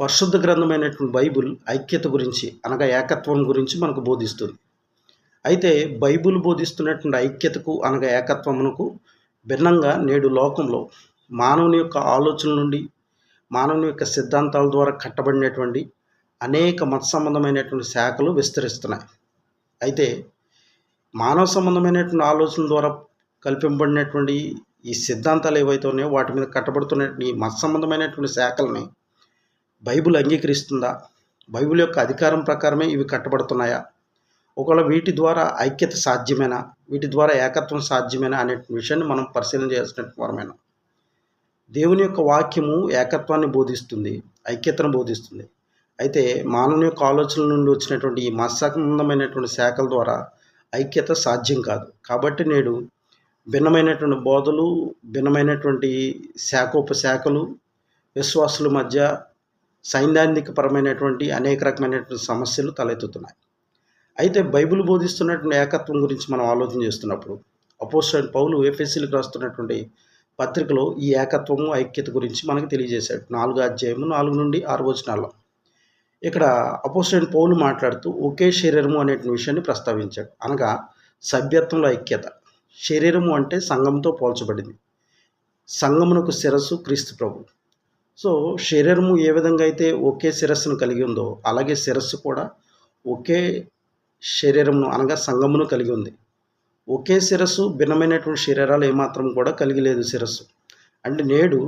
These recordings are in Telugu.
పరిశుద్ధ గ్రంథమైనటువంటి బైబుల్ ఐక్యత గురించి అనగా ఏకత్వం గురించి మనకు బోధిస్తుంది. అయితే బైబిల్ బోధిస్తున్నటువంటి ఐక్యతకు అనగా ఏకత్వమునకు భిన్నంగా నేడు లోకంలో మానవుని యొక్క ఆలోచనల నుండి మానవుని యొక్క సిద్ధాంతాల ద్వారా కట్టబడినటువంటి అనేక మత సంబంధమైనటువంటి శాఖలు విస్తరిస్తున్నాయి. అయితే మానవ సంబంధమైనటువంటి ఆలోచనల ద్వారా కల్పింపబడినటువంటి ఈ సిద్ధాంతాలు ఏవైతే ఉన్నాయో వాటి మీద కట్టబడుతున్నటువంటి ఈ మత సంబంధమైనటువంటి శాఖల్ని బైబిల్ అంగీకరిస్తుందా? బైబిల్ యొక్క అధికారం ప్రకారమే ఇవి కట్టబడుతున్నాయా? ఒకవేళ వీటి ద్వారా ఐక్యత సాధ్యమేనా? వీటి ద్వారా ఏకత్వం సాధ్యమేనా అనే విషయాన్ని మనం పరిశీలన చేయాల్సిన వారమైన? దేవుని యొక్క వాక్యము ఏకత్వాన్ని బోధిస్తుంది ఐక్యతను బోధిస్తుంది. అయితే మానవుని యొక్క ఆలోచనల నుండి వచ్చినటువంటి ఈ మత్సంబంధమైనటువంటి శాఖల ద్వారా ఐక్యత సాధ్యం కాదు. కాబట్టి నేడు భిన్నమైనటువంటి బోధలు భిన్నమైనటువంటి శాఖోపశాఖలు విశ్వాసుల మధ్య సైద్ధాంతికపరమైనటువంటి అనేక రకమైనటువంటి సమస్యలు తలెత్తుతున్నాయి. అయితే బైబిల్ బోధిస్తున్నటువంటి ఏకత్వం గురించి మనం ఆలోచన చేస్తున్నప్పుడు అపోస్టల్ పౌలు ఎఫ్ఎస్సీలకు రాస్తున్నటువంటి పత్రికలో ఈ ఏకత్వము ఐక్యత గురించి మనకు తెలియజేశాడు. నాలుగు అధ్యాయము నాలుగు నుండి ఆరు వచనాల్లో. ఇక్కడ అపోస్టల్ పౌలు మాట్లాడుతూ ఒకే శరీరము అనే విషయాన్ని ప్రస్తావించాడు. అనగా సభ్యత్వంలో ఐక్యత. శరీరము అంటే సంఘంతో పోల్చబడింది. సంఘమునకు శిరస్సు క్రీస్తు ప్రభు. సో శరీరము ఏ విధంగా అయితే ఒకే శిరస్సును కలిగి ఉందో అలాగే శిరస్సు కూడా ఒకే శరీరమును అనగా సంగమును కలిగి ఉంది. ఒకే శిరస్సు భిన్నమైనటువంటి శరీరాలు ఏమాత్రం కూడా కలిగి లేదు శిరస్సు. అంటే నేడు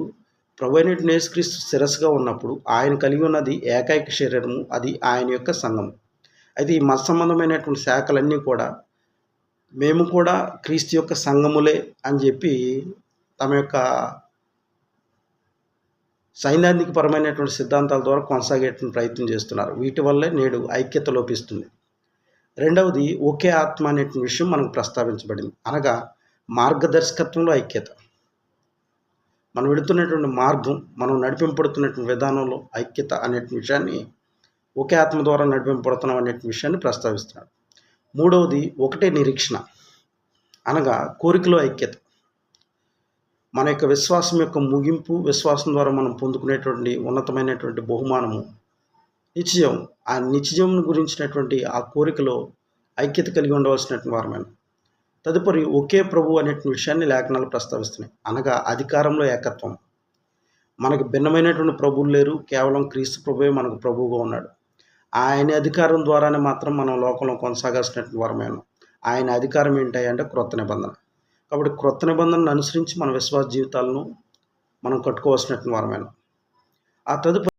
ప్రభు అయినటువంటి యేసుక్రీస్తు శిరస్సుగా ఉన్నప్పుడు ఆయన కలిగి ఉన్నది ఏకైక శరీరము అది ఆయన యొక్క సంఘం అయితే ఈ మత సంబంధమైనటువంటి శాఖలన్నీ కూడా మేము కూడా క్రీస్తు యొక్క సంఘములే అని చెప్పి తమ యొక్క సైద్ధాంతికపరమైనటువంటి సిద్ధాంతాల ద్వారా కొనసాగేటువంటి ప్రయత్నం చేస్తున్నారు. వీటి వల్లే నేడు ఐక్యత లోపిస్తుంది. రెండవది ఒకే ఆత్మ అనేటువంటి విషయం మనకు ప్రస్తావించబడింది. అనగా మార్గదర్శకత్వంలో ఐక్యత. మనం వెళుతున్నటువంటి మార్గం మనం నడిపింపడుతున్నటువంటి విధానంలో ఐక్యత అనే విషయాన్ని ఒకే ఆత్మ ద్వారా నడిపింపడుతున్నాం అనే విషయాన్ని ప్రస్తావిస్తున్నాడు మూడవది ఒకటే నిరీక్షణ. అనగా కోరికలో ఐక్యత. మన యొక్క విశ్వాసం యొక్క ముగింపు విశ్వాసం ద్వారా మనం పొందుకునేటువంటి ఉన్నతమైనటువంటి బహుమానము నిత్యజీవం ఆ నిత్యజీవం గురించినటువంటి ఆ కోరికలో ఐక్యత కలిగి ఉండవలసినటువంటి వారమైన. తదుపరి ఒకే ప్రభు అనే విషయాన్ని లేఖనాలు ప్రస్తావిస్తున్నాయి. అనగా అధికారంలో ఏకత్వం. మనకు భిన్నమైనటువంటి ప్రభువులు లేరు కేవలం క్రీస్తు ప్రభువే మనకు ప్రభువుగా ఉన్నాడు. ఆయన అధికారం ద్వారానే మాత్రం మనం లోకంలో కొనసాగాల్సినటువంటి వారమైన. ఆయన అధికారం ఏంటి అంటే క్రొత్త నిబంధన. కాబట్టి క్రొత్త నిబంధనను అనుసరించి మన విశ్వాస జీవితాలను మనం కట్టుకోవాల్సినటువంటి వారమైన. ఆ తదుపరి